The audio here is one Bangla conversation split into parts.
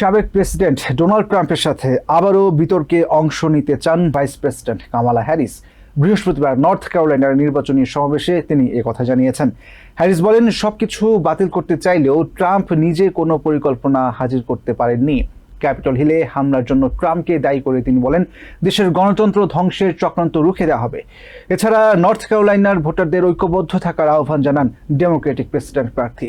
সাবেক প্রেসিডেন্ট ডোনাল্ড ট্রাম্পের সাথে আবারও বিতর্কে অংশ নিতে চান ভাইস প্রেসিডেন্ট কামালা হ্যারিস। বৃহস্পতিবার নর্থ ক্যারোলাইনার নির্বাচনী সমাবেশে তিনি কথা জানিয়েছেন। হ্যারিস বলেন, সবকিছু বাতিল করতে চাইলেও ট্রাম্প নিজে কোনো পরিকল্পনা হাজির করতে পারেননি। ক্যাপিটল হিলে হামলার জন্য ট্রাম্পকে দায়ী করে তিনি বলেন, দেশের গণতন্ত্র ধ্বংসের চক্রান্ত রুখে দেওয়া হবে। এছাড়া নর্থ ক্যারোলাইনার ভোটারদের ঐক্যবদ্ধ থাকার আহ্বান জানান ডেমোক্রেটিক প্রেসিডেন্ট প্রার্থী।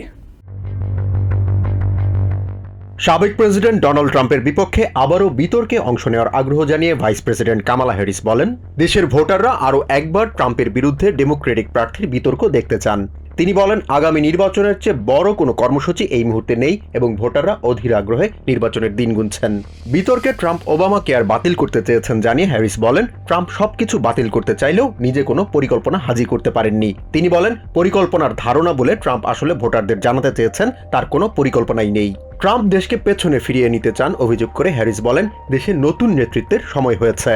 সাবেক প্রেসিডেন্ট ডোনাল্ড ট্রাম্পের বিপক্ষে আবারও বিতর্কে অংশ নেওয়ার আগ্রহ জানিয়ে ভাইস প্রেসিডেন্ট কামালা হ্যারিস বলেন, দেশের ভোটাররা আরও একবার ট্রাম্পের বিরুদ্ধে ডেমোক্রেটিক প্রার্থীর বিতর্ক দেখতে চান। তিনি বলেন, আগামী নির্বাচনের চেয়ে বড় কোনো কর্মসূচি এই মুহূর্তে নেই এবং ভোটাররা অধীর আগ্রহে নির্বাচনের দিন গুনছেন। বিতর্কে ট্রাম্প ওবামা কেয়ার বাতিল করতে চেয়েছেন জানিয়ে হ্যারিস বলেন, ট্রাম্প সবকিছু বাতিল করতে চাইলেও নিজে কোনো পরিকল্পনা হাজির করতে পারেননি। তিনি বলেন, পরিকল্পনার ধারণা বলে ট্রাম্প আসলে ভোটারদের জানাতে চেয়েছেন, তার কোনো পরিকল্পনাই নেই। ট্রাম্প দেশকে পেছনে ফিরিয়ে নিতে চান, অভিযোগ করে হ্যারিস বলেন, দেশে নতুন নেতৃত্বের সময় হয়েছে।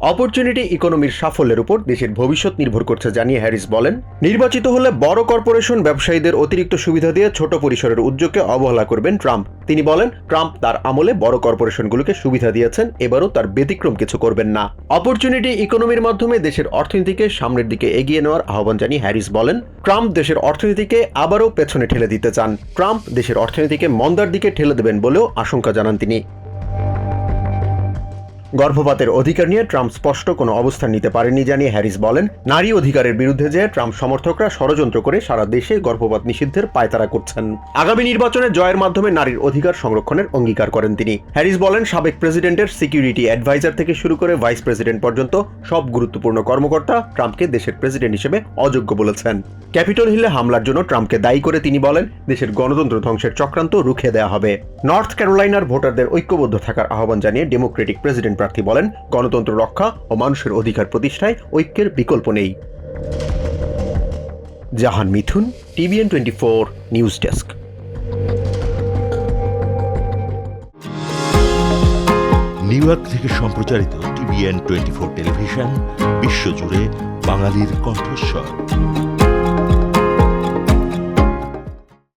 অপরচুনিটি ইকোনমির সাফল্যের উপর দেশের ভবিষ্যৎ নির্ভর করছে জানিয়ে হ্যারিস বলেন। নির্বাচিত হলে বড় কর্পোরেশন ব্যবসায়ীদের অতিরিক্ত সুবিধা দিয়ে ছোট পরিসরের উদ্যোগকে অবহেলা করবেন ট্রাম্প। তিনি বলেন, ট্রাম্প তার আমলে বড় কর্পোরেশনগুলোকে সুবিধা দিয়েছেন, এবারও তার ব্যতিক্রম কিছু করবেন না। অপরচুনিটি ইকোনমির মাধ্যমে দেশের অর্থনীতিকে সামনের দিকে এগিয়ে নেওয়ার আহ্বান জানিয়ে হ্যারিস বলেন, ট্রাম্প দেশের অর্থনীতিকে আবারও পেছনে ঠেলে দিতে চান। ট্রাম্প দেশের অর্থনীতিকে মন্দার দিকে ঠেলে দেবেন বলেও আশঙ্কা জানান তিনি। গর্ভপাতের অধিকার নিয়ে ট্রাম্প স্পষ্ট কোনো অবস্থান নিতে পারেননি জানিয়ে হ্যারিস বলেন, নারী অধিকারের বিরুদ্ধে যে ট্রাম্প সমর্থকরা ষড়যন্ত্র করে সারা দেশে গর্ভপাত নিষিদ্ধের পায়তারা করছেন। আগামী নির্বাচনে জয়ের মাধ্যমে নারীর অধিকার সংরক্ষণের অঙ্গীকার করেন তিনি। হ্যারিস বলেন, সাবেক প্রেসিডেন্টের সিকিউরিটি অ্যাডভাইজার থেকে শুরু করে ভাইস প্রেসিডেন্ট পর্যন্ত সব গুরুত্বপূর্ণ কর্মকর্তা ট্রাম্পকে দেশের প্রেসিডেন্ট হিসেবে অযোগ্য বলেছেন। ক্যাপিটল হিলে হামলার জন্য ট্রাম্পকে দায়ী করে তিনি বলেন, দেশের গণতন্ত্র ধ্বংসের চক্রান্ত রুখে দেওয়া হবে। নর্থ ক্যারোলাইনার ভোটারদের ঐক্যবদ্ধ থাকার আহ্বান জানিয়ে ডেমোক্রেটিক প্রেসিডেন্ট প্রার্থী বলেন, গণতন্ত্র রক্ষা ও মানুষের অধিকার প্রতিষ্ঠায় ঐক্যের বিকল্প নেই। Jahan Mithun, TVN twenty four news desk. New York থেকে সম্প্রচারিত টিভিএন টোয়েন্টি ফোর টেলিভিশন, বিশ্বজুড়ে বাঙালির কণ্ঠস্বর।